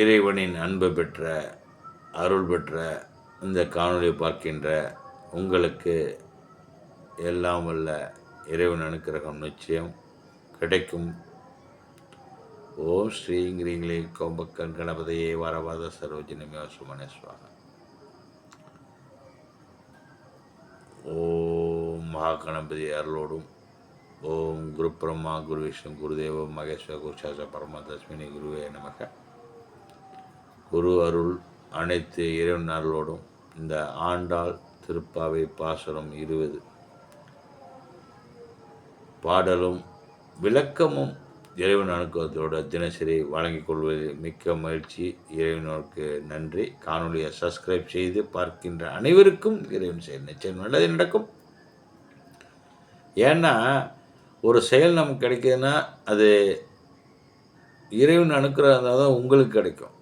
இறைவனின் அன்பு பெற்ற அருள் பெற்ற இந்த காணொலியை பார்க்கின்ற உங்களுக்கு எல்லாம் வல்ல இறைவன் அனுக்கிரகம் நிச்சயம் கிடைக்கும். ஓம் ஸ்ரீங்கிரிங்களே கோம்பக்கன் கணபதியே வரவாத சரோஜினமே சுமனேஸ்வாக ஓம் மகாகணபதி அருளோடும். ஓம் குரு பிரம்மா குரு விஷ்ணு குருதேவ மகேஸ்வர குருசாச பரம தஸ்மினி குருவே நமக. குரு அருள் அனைத்து இறைவன் அருளோடும் இந்த ஆண்டாள் திருப்பாவை பாசுரம் இருபது. பாடலும் விளக்கமும் இறைவன் அனுக்கத்தோட தினசரி வழங்கிக் கொள்வதில் மிக்க மகிழ்ச்சி. இறைவனுக்கு நன்றி. காணொலியை சப்ஸ்கிரைப் செய்து பார்க்கின்ற அனைவருக்கும் இறைவன் செயல் நிச்சயம் நல்லது நடக்கும். ஏன்னா ஒரு செயல் நமக்கு கிடைக்குதுன்னா அது இறைவன் அனுக்கிறதா தான் உங்களுக்கு கிடைக்கும்.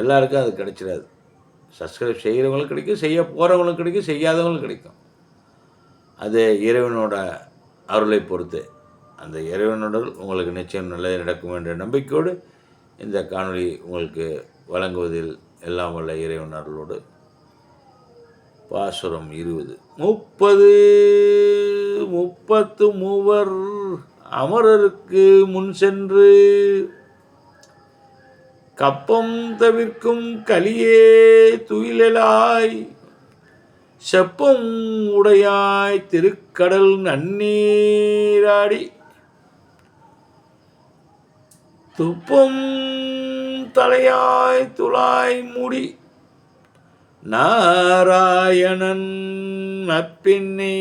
எல்லாருக்கும் அது கிடைச்சிடாது. சப்ஸ்கிரைப் செய்கிறவங்களுக்கு கிடைக்கும் செய்ய போகிறவங்களுக்கு கிடைக்கும் செய்யாதவங்களுக்கு கிடைக்கும். அது இறைவனோட அருளை பொறுத்து. அந்த இறைவனுடன் உங்களுக்கு நிச்சயம் நல்லது நடக்கும் என்ற நம்பிக்கையோடு இந்த காணொளி உங்களுக்கு வழங்குவதில் எல்லாம் வல்ல இறைவன் அருளோடு. பாசுரம் இருபது. முப்பது முப்பத்து மூவர் அமரருக்கு முன் சென்று கப்பம் தவிர்க்கும் கலியே துயிலாய் செப்பம் உடையாய் திருக்கடல் நன்னீராடி. துப்பம் தலையாய் துளாய் முடி நாராயணன் நப்பின்னை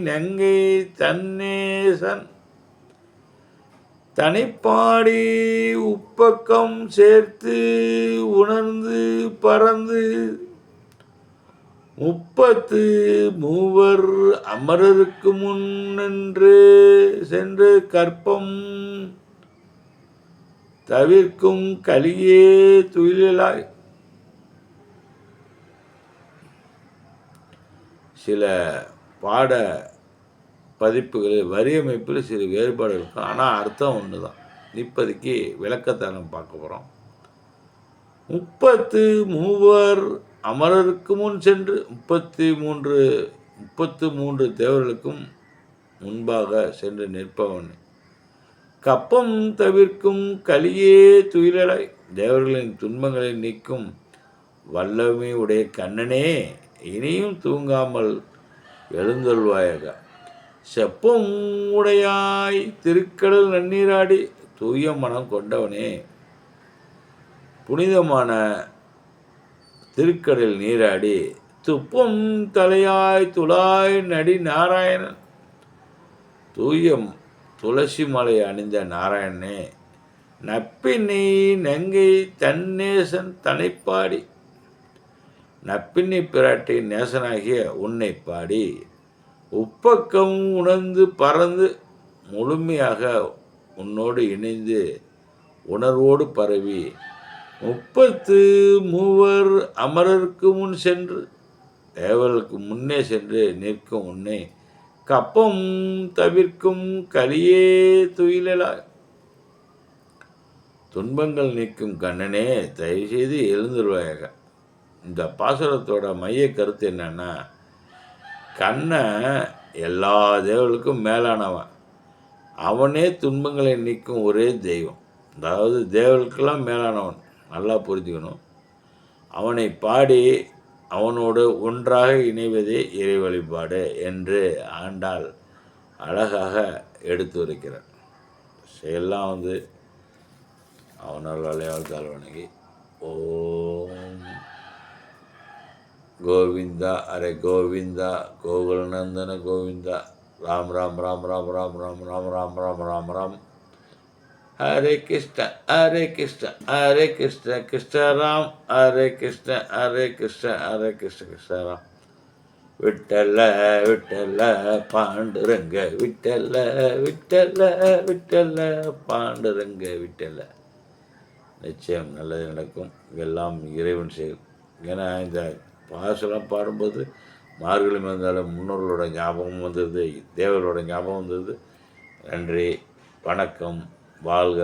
நங்கை தன்னேசன். தனிப்பாடி உப்பக்கம் சேர்த்து உணர்ந்து பறந்து முப்பத்து மூவர் அமரருக்கு முன் நின்று சென்று கற்பம் தவிர்க்கும் கலியே துயிலாய் சில பாட பதிப்புகளில் வரியமைப்பில் சிறு வேறுபாடு இருக்கும் ஆனால் அர்த்தம் ஒன்று தான் இப்போதைக்கு விளக்கத்தை நம்ம பார்க்க போகிறோம் முப்பத்து மூவர் அமரருக்கு முன் சென்று முப்பத்தி மூன்று முப்பத்து மூன்று தேவர்களுக்கும் முன்பாக சென்று நிற்பவன். கப்பம் தவிர்க்கும் கலியே துயிலடை தேவர்களின் துன்பங்களை நீக்கும் வல்லமை உடைய கண்ணனே இனியும் தூங்காமல் எழுந்தொள்வாயாக செப்பம் உடையாய் திருக்கடல் நன்னீராடி தூய மனம் கொண்டவனே. புனிதமான திருக்கடல் நீராடி துப்பம் தலையாய் துளாய் நடி நாராயணன். தூயம் துளசி மலை அணிந்த நாராயணனே நப்பினி நங்கை தன்னேசன் தனைப்பாடி. நப்பின்னி பிராட்டி நேசனாகிய உன்னை பாடி. உப்பக்கம் உணர்ந்து பறந்து முழுமையாக உன்னோடு இணைந்து உணர்வோடு பரவி முப்பத்து மூவர் அமரருக்கு முன் சென்று தேவர்களுக்கு முன்னே சென்று நிற்கும் உன்னை கப்பம் தவிர்க்கும் கலியே துயிலாய் துன்பங்கள் நிற்கும் கண்ணனே தயவுசெய்து எழுந்துருவாயாக. இந்த பாசுரத்தோட மைய கருத்து என்னன்னா கண்ணன் எல்லா தேவர்களுக்கும் மேலானவன். அவனே துன்பங்களை நீக்கும் ஒரே தெய்வம். அதாவது தேவர்களுக்கெல்லாம் மேலானவன். நல்லா புரிஞ்சுக்கணும். அவனை பாடி அவனோடு ஒன்றாக இணைவதே இறை வழிபாடு என்று ஆண்டாள் அழகாக எடுத்து வைக்கிறார் எல்லாம் வந்து அவனால் அலையாள் வணங்கி ஓம் கோவிந்தா அரே கோவிந்தா கோகுலநந்தன கோவிந்தா ராம் ராம் ராம் ராம் ராம் ராம் ராம் ராம் ராம் ராம் ராம் ஹரே கிருஷ்ண ஹரே கிருஷ்ண ஹரே கிருஷ்ண கிருஷ்ண ராம் ஹரே கிருஷ்ண ஹரே கிருஷ்ண ஹரே கிருஷ்ண கிருஷ்ண ராம் விட்டல விட்டல பாண்டுரங்க விட்டல விட்டல விட்டல பாண்டுரங்க விட்டல நிச்சயம் நல்லது நடக்கும் இதெல்லாம் இறைவன் செயல் ஏன்னா இந்த பாசலாம் பாடும்போது மார்கழி வந்தாலும் முன்னோர்களோட ஞாபகம் வந்துடுது தேவர்களோட ஞாபகம் வந்துடுது நன்றி வணக்கம் வாழ்க